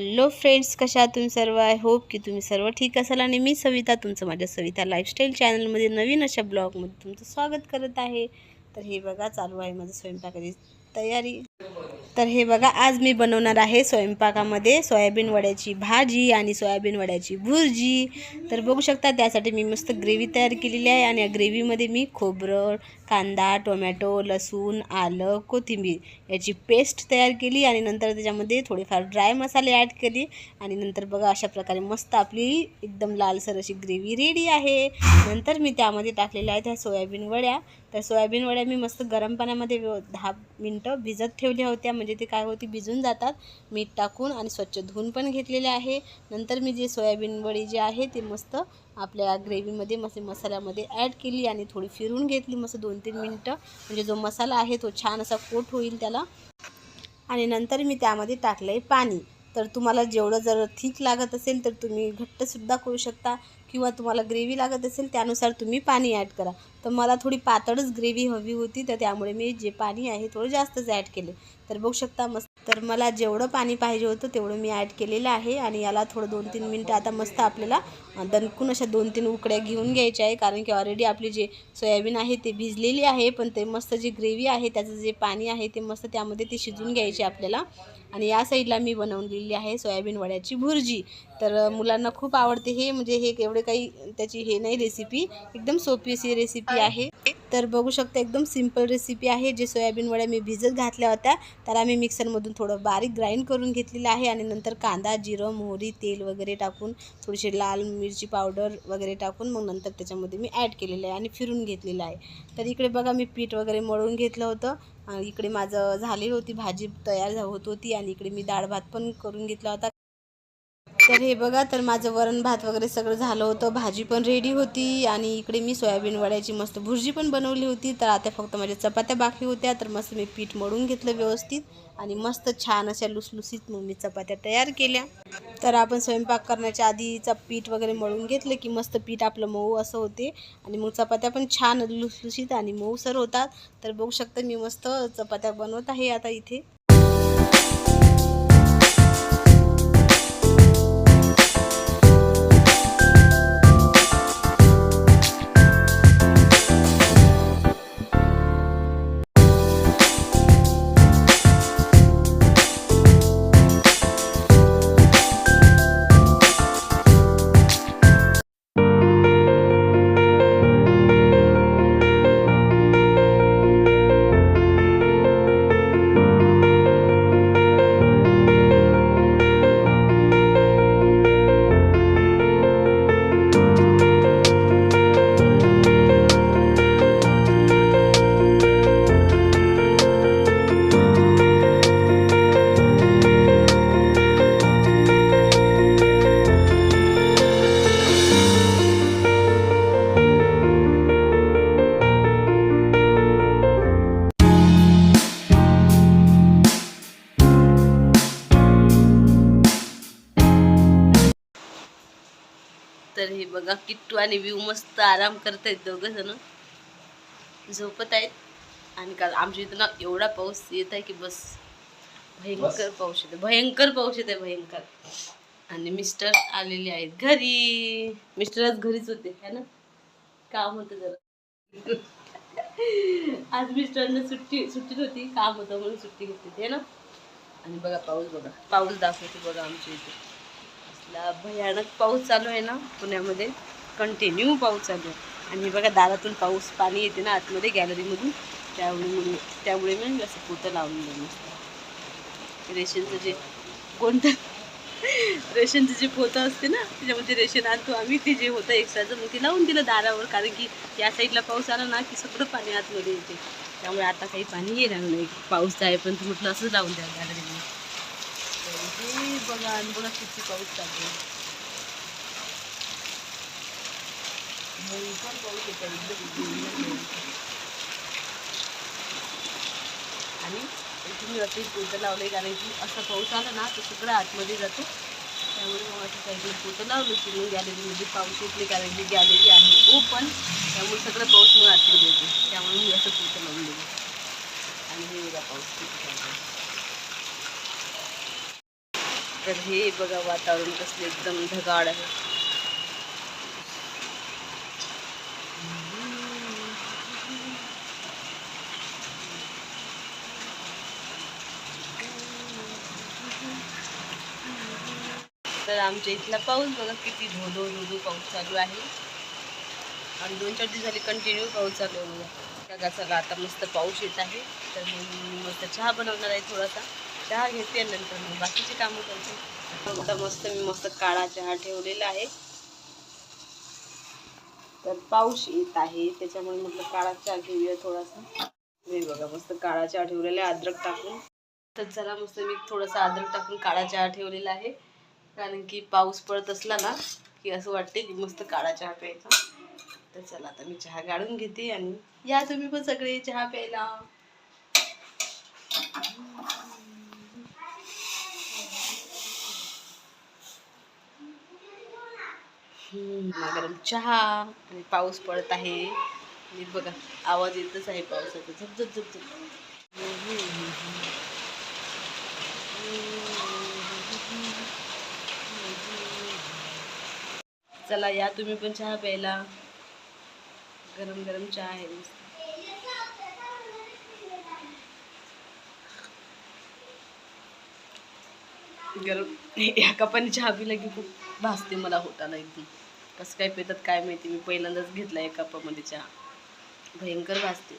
Hello friends कशा तुम्ही सर्व? आय होप की तुम्ही सर्व ठीक असाल आणि मी सविता तुमचं माझ्या सविता लाईफस्टाईल चॅनलमध्ये नवीन अशा ब्लॉगमध्ये तुमचं स्वागत करत आहे. तर हे बघा चालू आहे माझं स्वयंपाकाची तयारी. तर हे बघा आज मी बनवणार आहे स्वयंपाकामध्ये सोयाबीन वड्याची भाजी आणि सोयाबीन वड्याची भुर्जी. तर बघू शकता त्यासाठी मी मस्त ग्रेव्ही तयार केलेली आहे आणि या ग्रेव्हीमध्ये मी खोबरं कांदा टोमॅटो लसूण आलं कोथिंबीर याची पेस्ट तयार केली आणि नंतर त्याच्यामध्ये थोडेफार ड्राय मसाले ॲड केले आणि नंतर बघा अशा प्रकारे मस्त आपली एकदम लालसर अशी ग्रेव्ही रेडी आहे. नंतर मी त्यामध्ये टाकलेल्या आहेत ह्या सोयाबीन वड्या. त्या सोयाबीन वड्या मी मस्त गरम पाण्यामध्ये दहा मिनटं भिजत ठेवल्या होत्या. म्हणजे ते काय होती भिजून जातात. मीठ टाकून आणि स्वच्छ धुवून पण घेतलेले आहे. नंतर मी जे सोयाबीन वडी जे आहे ते मस्त आपल्या ग्रेव्हीमध्ये मस्त मसाल्यामध्ये ॲड केली आणि थोडी फिरून घेतली. मस्त दोन तीन मिनटं. म्हणजे जो मसाला आहे तो छान असा कोट होईल त्याला. आणि नंतर मी त्यामध्ये टाकलं आहे पाणी. तर तुम्हाला जेवढं जर ठीक लागत असेल तर तुम्ही घट्टसुद्धा करू शकता. किंवा तुम्हाला ग्रेव्ही लागत असेल त्यानुसार तुम्ही पाणी ॲड करा. तर मला थोडी पातळच ग्रेव्ही हवी होती तर त्यामुळे मी जे पाणी आहे थोडं जास्तच ॲड केले. तर बघू शकता मस्त तर मला जेवढं पाणी पाहिजे होतं तेवढं मी ॲड केलेलं आहे. आणि याला थोडं दोन तीन मिनटं आता मस्त आपल्याला दणकून अशा दोन तीन उकड्या घेऊन घ्यायच्या आहे. कारण की ऑलरेडी आपली जे सोयाबीन आहे ते भिजलेली आहे. पण ते मस्त जे ग्रेव्ही आहे त्याचं जे पाणी आहे ते मस्त त्यामध्ये ते शिजून घ्यायचे आपल्याला. आणि या साईडला मी बनवलेली आहे सोयाबीन वड्याची भुर्जी. तर मुलांना खूप आवडते हे म्हणजे हे एवढे काही त्याची हे नाही रेसिपी एकदम सोपी अशी रेसिपी आहे. तर बघू शकता एकदम सिंपल रेसिपी आहे. जे सोयाबीन वड्या मी भिजत घातल्या होत्या तर आम्ही मिक्सरमधून थोडं बारीक ग्राइंड करून घेतलेलं आहे आणि नंतर कांदा जिरं मोहरी तेल वगैरे टाकून थोडीशी लाल मिरची पावडर वगैरे टाकून मग नंतर त्याच्यामध्ये मी ॲड केलेलं आहे आणि फिरून घेतलेलं आहे. तर इकडे बघा मी पीठ वगैरे मळून घेतलं होतं. इकडे माझं झालेली होती भाजी तयार होत होती आणि इकडे मी डाळ भात पण करून घेतला होता. तर हे बघा तर माझं वरण भात वगैरे सगळं झालं होतं. भाजी पण रेडी होती आणि इकडे मी सोयाबीन वड्याची मस्त भुर्जी पण बनवली होती. तर आता फक्त माझ्या चपात्या बाकी होत्या. तर मस्त मी पीठ मळून घेतलं व्यवस्थित आणि मस्त छान अशा लुसलुसीत मग मी चपात्या तयार केल्या. तर आपण स्वयंपाक करण्याच्या आधीचा पीठ वगैरे मळून घेतलं की मस्त पीठ आपलं मऊ असं होते. आणि मग चपात्या पण छान लुसलुसीत आणि मऊसर होतात. तर बघू शकता मी मस्त चपात्या बनवत आहे आता इथे. तर हे बघा किट्टू आणि व्यू मस्त आराम करतायत दोघं जण. झोपत आहेत. आणि काल आमच्या इथं ना एवढा पाऊस येत आहे की बस. भयंकर पाऊस येतो भयंकर पाऊस येत आहे भयंकर. आणि मिस्टर आलेले आहेत घरी. मिस्टर आज घरीच होते है ना? काम होतं जरा. आज मिस्टरने सुट्टी सुट्टीत होती काम होतं म्हणून सुट्टी घेतली है ना? आणि बघा पाऊस बघा. पाऊस दाखवते बघा आमच्या इथे. इथला भयानक पाऊस चालू आहे ना पुण्यामध्ये. कंटिन्यू पाऊस चालू आहे. आणि बघा दारातून पाऊस पाणी येते ना आतमध्ये गॅलरीमधून त्यामुळे त्यामुळे मी असं पोतं लावून दिलं रेशनचं जे कोणतं रेशनचं जे पोतं असते ना त्याच्यामध्ये रेशन आणतो आम्ही. ते जे होतं एक्स्ट्राचं मग ते लावून दिलं दारावर कारण की या साईडला पाऊस आला ना की सगळं पाणी आतमध्ये येते. त्यामुळे आता काही पाणी येणार नाही. पाऊस आहे पण म्हटलं असंच लावून द्या गॅलरी बघा आणि किती पाऊस चालू आहे भयंकर पाऊस येतो आणि तुम्ही रात्री पोतं लावले कारण की असं पाऊस आला ना तर सगळं आतमध्ये जातो. त्यामुळे मग असं काही पोतं लावलं की मग गॅलरीमध्ये पाऊस येत नाही कारण की गॅलरी आहे. हो, ओपन त्यामुळे सगळं पाऊस मग आतमध्ये येते त्यामुळे मी असं पोतं लावून दिलं आणि हे बघा पाऊस किती चालू आहे. तर हे बघा वातावरण कसले एकदम ढगाळ आहे. तर आमच्या इथला पाऊस बघा किती धोधो धोधो पाऊस चालू आहे. आणि दोन चार दिवस झाले कंटिन्यू पाऊस चालू आहे बघा. आता मस्त पाऊस येत आहे. तर मी मस्त चहा बनवणार आहे थोडासा. चहा घेते आणि नंतर मग बाकीची कामं करते. आता मस्त मी मस्त काळा चहा ठेवलेला आहे. तर पाऊस येत आहे त्याच्यामुळे म्हटलं काळा चहा घेऊया थोडासा. मी बघा मस्त काळा चहा ठेवलेला आहे अद्रक टाकून. तर चला मस्त मी थोडासा अद्रक टाकून काळा चहा ठेवलेला आहे. कारण की पाऊस पडत असला ना की असं वाटते की मस्त काळा चहा प्यायचा. तर चला आता मी चहा गाळून घेते आणि या तुम्ही पण सगळे चहा प्यायला. गरम चहा आणि पाऊस पडत आहे. आणि बघा आवाज येतच आहे पावसाचा. झप झप झप झप. चला या तुम्ही पण चहा प्यायला. गरम गरम चहा आहे गरम या कपाने चहा पिला की खूप भासते मला होताना एकदम. कसं काय पितात काय माहिती मी पहिल्यांदाच घेतला एका कपामध्ये चहा. भयंकर भासते.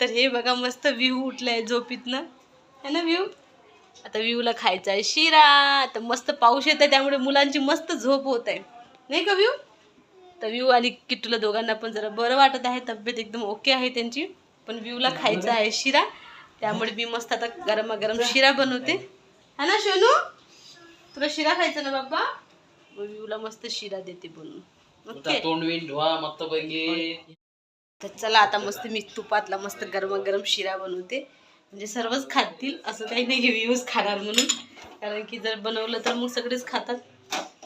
तर हे बघा मस्त व्ह्यू उठलाय झोपीतनं. है ना व्ह्यू? आता व्ह्यूला खायचा आहे शिरा. आता मस्त पाऊस येत आहे त्यामुळे मुलांची मस्त झोप होत आहे. नाही का व्ह्यू? तर व्ह्यू आणि किट्टूला दोघांना पण जरा बरं वाटत आहे तब्येत एकदम ओके आहे त्यांची. पण व्ह्यूला खायचा आहे शिरा. त्यामुळे मी मस्त आता गरमागरम शिरा बनवते. है ना सोनू तुला शिरा खायचा ना बाबा मग व्ह्यूला मस्त शिरा देते बनवून. ओके. धुवा मस्त पैकी तर चला आता मस्त मी तुपातला मस्त गरमागरम शिरा बनवते. म्हणजे सर्वच खातील असं काही नाही व्ह्यूज खाणार म्हणून. कारण की जर बनवलं तर मग सगळेच खातात.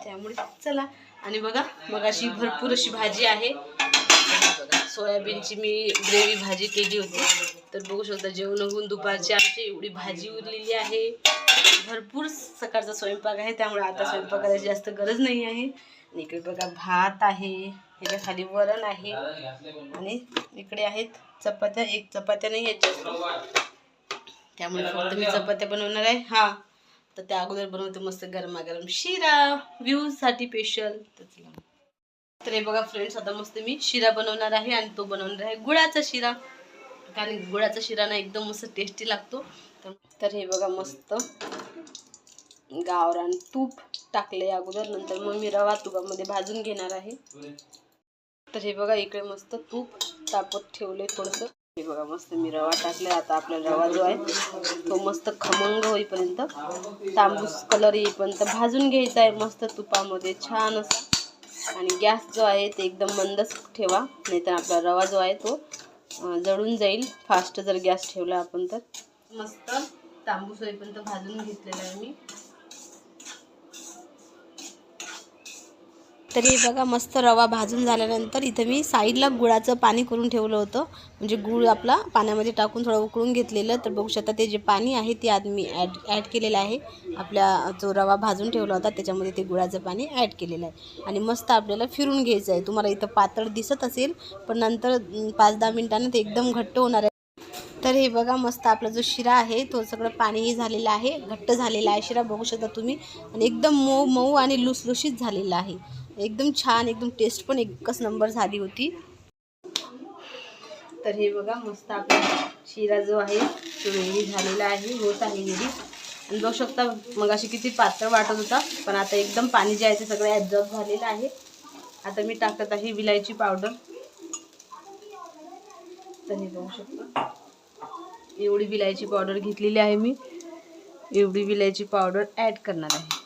त्यामुळे चला. आणि बघा मग अशी भरपूर अशी भाजी आहे. सोयाबीनची मी ग्रेव्ही भाजी केली होती. तर बघू शकता जेवण होऊन दुपारची आमची एवढी भाजी उरलेली आहे. भरपूर सकाळचा स्वयंपाक आहे त्यामुळे आता स्वयंपाक करायची जास्त गरज नाही आहे. आणि इकडे बघा भात आहे. ह्याच्या खाली वरण आहे. आणि इकडे आहेत चपात्या. एक चपात्या नाही आहेत त्यामुळे फक्त मी चपात्या बनवणार आहे. हा. तर त्या अगोदर बनवते मस्त गरमागरम शिरा. व्ह्यूजसाठी स्पेशल तर चला. तर हे बघा फ्रेंड्स आता मस्त मी शिरा बनवणार आहे आणि तो बनवणार आहे गुळाचा शिरा. कारण गुळाचा शिरा ना एकदम मस्त टेस्टी लागतो. तर हे बघा मस्त गावरान तूप टाकले अगोदर नंतर मग मी रवा तुपामध्ये भाजून घेणार आहे. तर हे बघा इकडे मस्त तूप तापत ठेवले थोडंसं. हे बघा मस्त मी रवा टाकले आता आपला रवा जो आहे तो मस्त खमंग होईपर्यंत तांबूस कलर येईपर्यंत भाजून घ्यायचा आहे मस्त तुपामध्ये. छान असा आणि गॅस जो आहे ते एकदम मंदच ठेवा नाहीतर आपला रवा जो आहे तो जळून जाईल. फास्ट जर गॅस ठेवला आपण तर. मस्त. तांबूस होईपर्यंत भाजून घेतलेला आहे मी. तरी बघा मस्त रवा भाजून झाल्यानंतर इथं मी साईडला गुळाचं पाणी करून ठेवलं होतं. म्हणजे गुळ आपला पाण्यामध्ये टाकून थोडं उकळून घेतलेलं. तर बघू शकता ते जे पाणी आहे ते आज मी ॲड ॲड केलेलं आहे. आपल्या जो रवा भाजून ठेवला होता त्याच्यामध्ये ते गुळाचं पाणी ॲड केलेलं आहे. आणि मस्त आपल्याला फिरून घ्यायचं आहे. तुम्हाला इथं पातळ दिसत असेल पण नंतर पाच दहा मिनटानं ते एकदम घट्ट होणार आहे. तर हे बघा मस्त आपला जो शिरा आहे तो सगळं पाणीही झालेला आहे. घट्ट झालेला आहे शिरा बघू शकता तुम्ही. आणि एकदम मऊ मऊ आणि लुसलुशीत झालेला आहे. एकदम छान एकदम टेस्ट पण एकच नंबर झाली होती. तर हे बघा मस्त आपला शिरा जो आहे तो रेडी झालेला आहे होत आहे रेडी आणि बघू शकता मग अशी किती पातळ वाटत होता पण आता एकदम पाणी जे आहे ते सगळं ॲब्झॉर्ब झालेलं आहे. आता मी टाकत आहे विलायची पावडर तर हे बघू शकता. एवढी विलायची पावडर घेतलेली आहे मी. एवढी विलायची पावडर ॲड करणार आहे.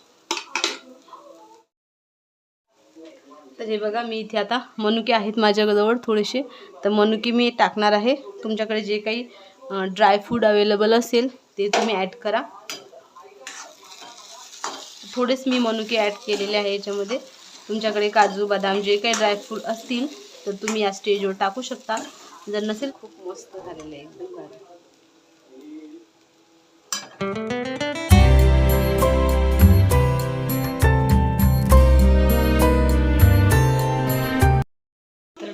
तर हे बघा मी इथे आता मनुके आहेत माझ्याजवळ थोडेसे. तर मनुके मी टाकणार आहे. तुमच्याकडे जे काही ड्रायफ्रूट अवेलेबल असेल ते तुम्ही ॲड करा. थोडेच मी मनुके ॲड केलेले आहे याच्यामध्ये. तुमच्याकडे काजू बदाम जे काही ड्रायफ्रूट असतील तर तुम्ही या स्टेजवर टाकू शकता. जर नसेल खूप मस्त झालेलं आहे. एकदम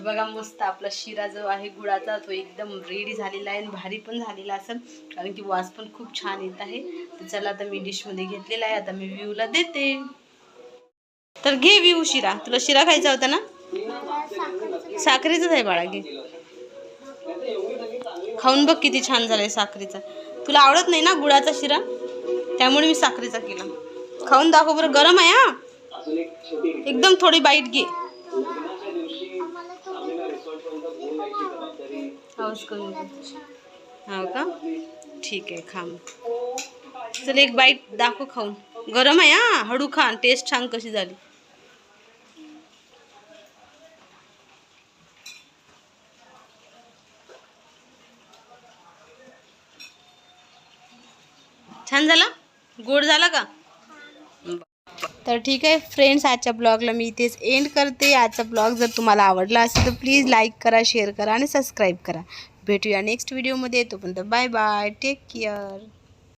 बघा मस्त आपला शिरा जो आहे गुळाचा तो एकदम रेडी झालेला आहे आणि भारी पण झालेला असेल. कारण की वास पण खूप छान येत आहे. तर चला आता मी डिशमध्ये घेतलेला आहे. आता मी व्ह्यूला देते. तर घे व्यू शिरा. तुला शिरा खायचा होता ना? साखरेचाच आहे बाळा घे. खाऊन बघ किती छान झालाय साखरेचा. तुला आवडत नाही ना गुळाचा शिरा? त्यामुळे मी साखरेचा केला. खाऊन दाखव बरं. गरम आहे हा? एकदम थोडी बाईट घे. आवाज़ कमी कर. हो का? ठीक आहे खा चल एक बाईट दाखव खाऊन गरम आहे, हा? हळू खा टेस्ट छान कशी झाली. छान गोड का? तर ठीक आहे फ्रेंड्स आजच्या ब्लॉगला मी इथेच एंड करते. आजचा ब्लॉग जर तुम्हाला आवडला असेल तर प्लीज लाईक करा शेअर करा आणि सबस्क्राईब करा. भेटूया नेक्स्ट व्हिडिओमध्ये तोपर्यंत बाय बाय टेक केअर